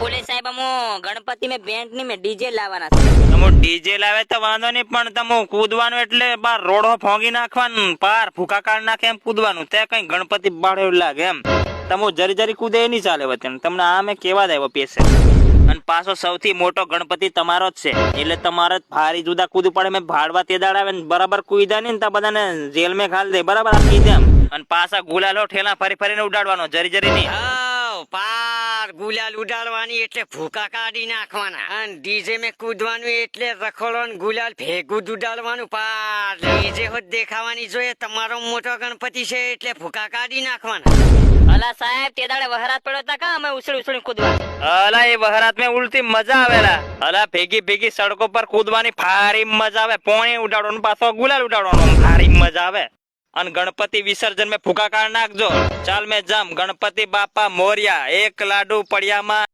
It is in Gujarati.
પોલીસ સાહેબ અમો ગણપતિ મે બેન્ડની મે ડીજે લાવવાના છે. તમો ડીજે લાવે તો વાંધો નહીં પણ તમો કૂદવાનું એટલે બાર રોડો ફોંગી નાખવાનું પાર ફૂકા કાઢ નાખે એમ કૂદવાનું. તે કઈ ગણપતિ બાળે લાગે એમ. તમો જરી જરી કૂદે નહીં ચાલે વચ્ચે તમને આ મેં કેવા દેવો પેસે? અને પાછો સૌથી મોટો ગણપતિ તમારો જ છે. એટલે તમારે ભારી જુદા કૂદવું પડે. મેં ભાડવા તે દાડાવે ને બરાબર કૂદ્યા નહીં ને તો બધાને જેલ મેં ખાલી દે. બરાબર આપી દે અને પાછા ગુલાલો ઠેલા ફરી ફરીને ઉડાડવાનો જરી જરી નહીં. ગુલાલ ઉડાડવાની એટલે ભૂકા કાઢી નાખવાના. અને ડીજે મેં કૂદવાનું એટલે રખોડો ને ગુલાલ ભેગું જ ઉડાડવાનું. પાર ડીજે હોત દેખાવાની જોઈએ તમારો મોટો ગણપતિ છે એટલે ભૂકા કાઢી નાખવાના. અલા સાહેબ તે દાડે વહરાત પડ્યો તા કા અમે ઉછળી ઉછળી કૂદવા અલા એ વહરાત મેં ઉલટી મજા આવેલા અલા ભેગી ભેગી સડકો પર કૂદવાની ભારી મજા આવે. પોણી ઉડાડવાનું પાછો ગુલાલ ઉડાડવાનો. ભારી મજા આવે. અને ગણપતિ વિસર્જન મેં ફૂકાકાર નાખજો. ચાલ મેં જમ. ગણપતિ બાપા મોર્યા. એક લાડુ પડિયામાં